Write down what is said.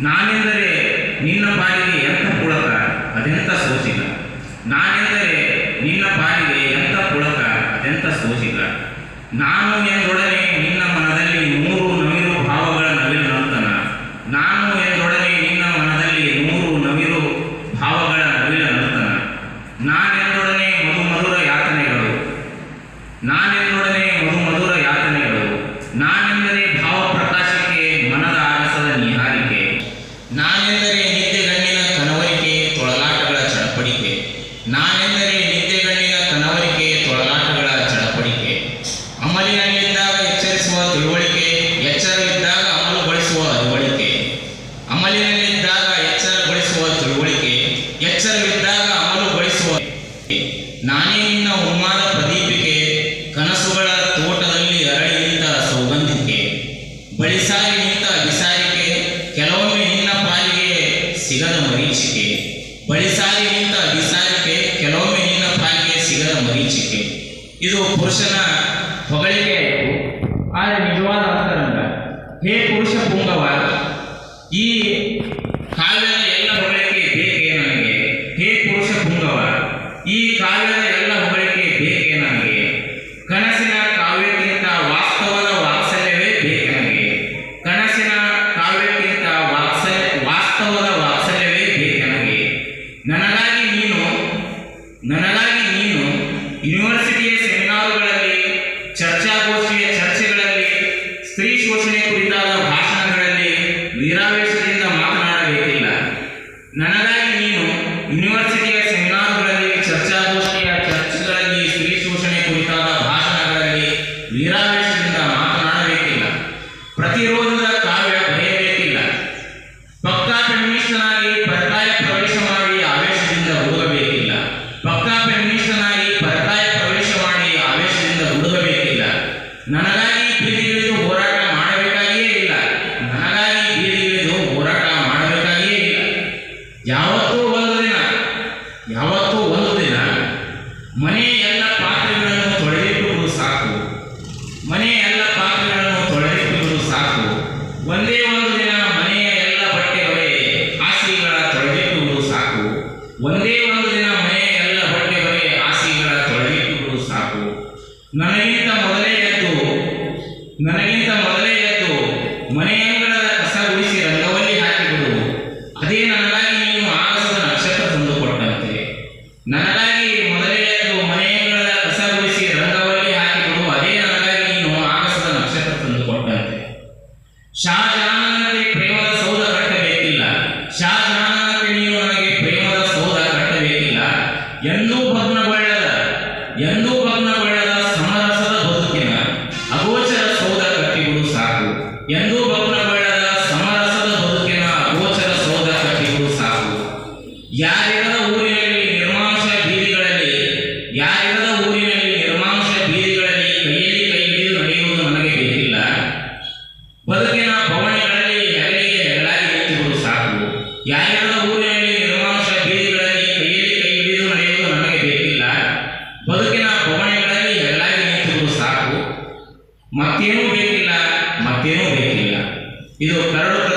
ನಾನೆಂದರೆ ನಿನ್ನ ಬಾಯಿಗೆ ಎಂಥ ಪುಳಕ? ಅದೆಂಥ ಸೋಸಿಲ್ಲ ನಾನೆಂದರೆ ನಿನ್ನ ಬಾಯಿಗೆ ಎಂಥ ಪುಳಕ? ಅದೆಂಥ ಸೋಸಿಲ್ಲ ನಾನು ಎಂದೊಡನೆ ನಿನ್ನ ಮನದಲ್ಲಿ ನೂರು ನವಿರು ಭಾವಗಳ ನವಿಲು ನರ್ತನ ನಾನು ಎಂದೊಡನೆ ನಿನ್ನ ಮನದಲ್ಲಿ ನೂರು ನವಿರು ಭಾವಗಳ ನವಿಲ ನರ್ತನ ನಾನೆಂದೊಡನೆ ಮಧು ಮಧುರ ಯಾತನೆಗಳು. ನಾನೆಂದೊಡನೆ ಮಧು ಮಧುರ ಯಾತನೆಗಳು ನಾನೆಂದರೆ ಭಾವ ಪ್ರಕಾಶಕ್ಕೆ ಮನದ ಆಗಸದ ನಿಹಾರಿಕೆ ನಾನೆಂದರೆ ನಿದ್ದೆಗಣ್ಣಿನ ಕನವರಿಕೆ ತೊಳಲಾಟಗಳ ಚಡಪಡಿಕೆ ನಾನೆಂದರೆ ನಿದ್ದೆಗಣ್ಣಿನ ಕನವರಿಕೆ ತೊಳಲಾಟಗಳ ಚಡಪಡಿಕೆ. ಅಮಲಿನಲ್ಲಿದ್ದಾಗ ಎಚ್ಚರಿಸುವ ತಿಳುವಳಿಕೆ ಎಚ್ಚರವಿದ್ದಾಗ ಅಮಲುಗೊಳಿಸುವ ಅರಿವಳಿಕೆ ಅಮಲಿನಲ್ಲಿದ್ದಾಗ ಎಚ್ಚರಗೊಳಿಸುವ ತಿಳುವಳಿಕೆ, ಎಚ್ಚರವಿದ್ದಾಗ ಅಮಲುಗೊಳಿಸುವ ನಾನೇ ನಿನ್ನ ಉನ್ಮಾದ ಪ್ರದೀಪಿಕೆ, ಕನಸುಗಳ ತೋಟದಲ್ಲಿ ಅರಳಿ ನಿಂತ ಸೌಗಂಧಿಕೆ. ಬಳಿಸಾರಿ ನಿಂತ ಬಿಸಾರಿಕೆ, ಕೆಲವೊಮ್ಮೆ ನಿನ್ನ ಪಾಲಿಗೆ ಸಿಗದ ಮರೀಚಿಕೆ. ಬಳಿಸಾರಿ ಇದು ಪುರುಷನ ಹೊಗಳಿಕೆ ಆಯಿತು. ಆದರೆ ನಿಜವಾದ ಅಂತರಂಗ. ಹೇ ಪುರುಷ ಪುಂಗವ ಯಾವತ್ತೂ ಒಂದು ದಿನ, ಯಾವತ್ತೂ ಒಂದು ದಿನ ಮನೆ ಎಲ್ಲ ಪಾತ್ರೆಗಳನ್ನು ತೊಳೆದಿಟ್ಟುವುದು ಸಾಕು. ಮನೆ ಎಲ್ಲ ಪಾತ್ರೆಗಳನ್ನು ತೊಳೆದಿಟ್ಟುವುದು ಸಾಕು. ಒಂದೇ ಒಂದು ದಿನ ಮನೆಯ ಎಲ್ಲ ಬಟ್ಟೆ ಹೊರೆ ಹಾಸಿಗೆಗಳ ತೊಳೆದಿಟ್ಟುವುದು ಸಾಕು. ಒಂದೇ ಒಂದು ದಿನ ಮನೆಯ ಎಲ್ಲ ಬಟ್ಟೆ ಹೊರೆ ಹಾಸಿಗೆಗಳ ತೊಳೆದಿಟ್ಟುವುದು ಸಾಕು. ನನಗಿಂತ ಮೊದಲೇ ನನಗಿಂತ ನನಗಾಗಿ ಮೊದಲನೆಯದು ಮನೆಗಳ ಕಸ ಗುಡಿಸಿ ರಂಗವಲ್ಲಿ ಹಾಕಿಕೊಂಡು ಅದೇ ನನಗಾಗಿ ನೀನು ಆಗಸದ ನಕ್ಷತ್ರ ತಂದು ಕೊಟ್ಟಂತೆ. ಶಾಜಹಾನಂತೆ ಪ್ರೇಮದ ಸೌಧ ಕಟ್ಟಬೇಕಿಲ್ಲ. ಶಾಜಹಾನಂತೆ ನೀನು ನನಗೆ ಪ್ರೇಮದ ಸೌಧ ಕಟ್ಟಬೇಕಿಲ್ಲ. ಎಂದೂ ಭಗ್ನಗೊಳ್ಳದ ಎಂದೂ ಭಗ್ನಗೊಳ್ಳದ ಸಮರಸದ ಬದುಕಿನ ಅಗೋಚರ ಸೌಧ ಕಟ್ಟಿಗಳು ಸಾಕು. ಎಂದೂ ಭಗ್ನಗೊಳ್ಳದ ಸಮರಸದ ಬದುಕಿನ ಅಗೋಚರ ಸೌಧ ಕಟ್ಟಿಗಳು ಸಾಕು. ಯಾರಿಗದ Mateo Bequila. Mateo Bequila. Y doctor,